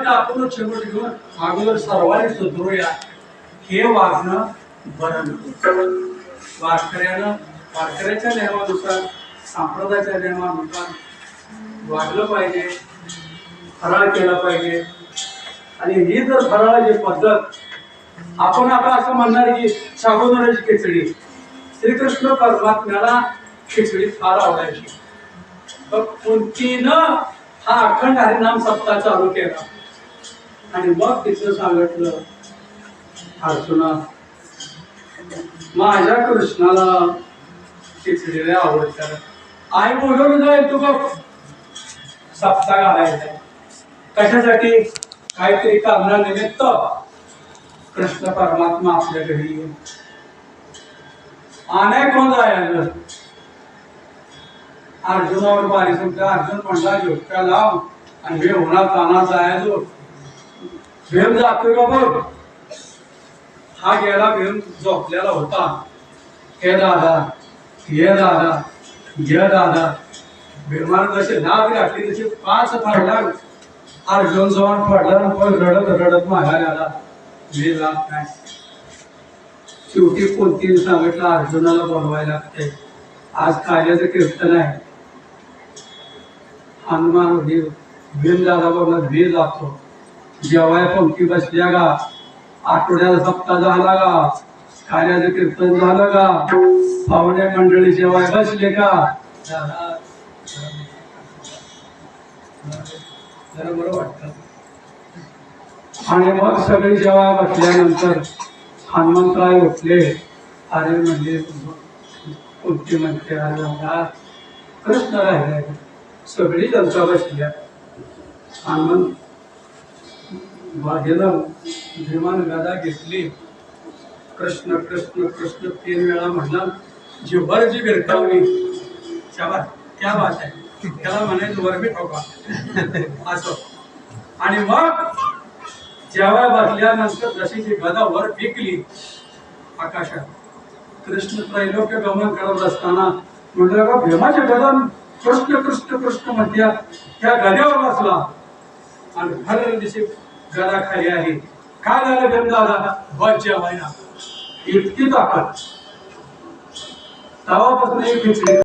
तर आपण शेवट घेऊन अगोदर सर्वांनी सुधरूया. हे वागणं बरं नको वारकऱ्यानं वारकऱ्याच्या नियमानुसार संप्रदायाच्या नियमानुसार वागलं पाहिजे फराळ केला पाहिजे. आणि ही जर फराळाची पद्धत आपण आता असं म्हणणार की साबुदाण्याची खिचडी. श्रीकृष्ण परमात्म्याला खिचडी फार आवडायची. मग कुंतीनं हा अखंड हरिनाम सप्ताह चालू केला. आणि मग तिथं सांगितलं अर्जुना माझ्या कृष्णाला खिचडीला आवडतात आई बोलून जाईल तू बघ. सप्ताह घालायचा कशासाठी? काहीतरी कारणानिमित्त कृष्ण परमात्मा आपल्या घरी येईल. अनेक कोण जायचं अर्जुनावर बारी समजा अर्जुन म्हणला झोपका लाव आणि हे होणार ताना जायचो भीम जातोय का बघ. हा गेला भेम झोपलेला होता. हे दादा हे दादा घे दादा. भीमानं जसे नाव घातली तसे पाच फाडला अर्जुन जवळ फाडला पण रडत रडत माघारी आला मी जात नाही. शेवटी कोणतीने सांगितलं अर्जुनाला बोलवायला लागते. आज कार्याचं कीर्तन आहे. हनुमान भीम दादा बोलला भी जातो. जेवाय पंक्ती बसल्या का? आठवड्याला सप्ताह झाला गा कार्याचं कीर्तन झालं का? पाहुणे मंडळी जेवाय बसले का? आणि मग सगळी जेव्हा बसल्यानंतर हनुमंतराय उठले. अरे म्हणजे कोणती म्हणते अरे बाबा? कृष्ण राहिले सगळी जनता बसल्या हनुमंत वाघेला भीमान गदा घेतली. कृष्ण कृष्ण कृष्ण तीन वेळा म्हणला जिव्हार जी गिरकावली शाबास त्या बात आहे. त्याला म्हणायचं वर बी ठोका. असं. आणि मग जेव्हा बसल्यानंतर जशी ती गदा वर फेकली आकाशात कृष्ण त्रैलोक्य गमन करत असताना म्हटलं का भीमाच्या गदा कृष्ण कृष्ण कृष्ण म्हणत्या त्या गद्यावर बसला. आणि हर दिशी गदा खाली आहे. काय झालं भीम वज्य बस इतकी ताकद. तवापासून एक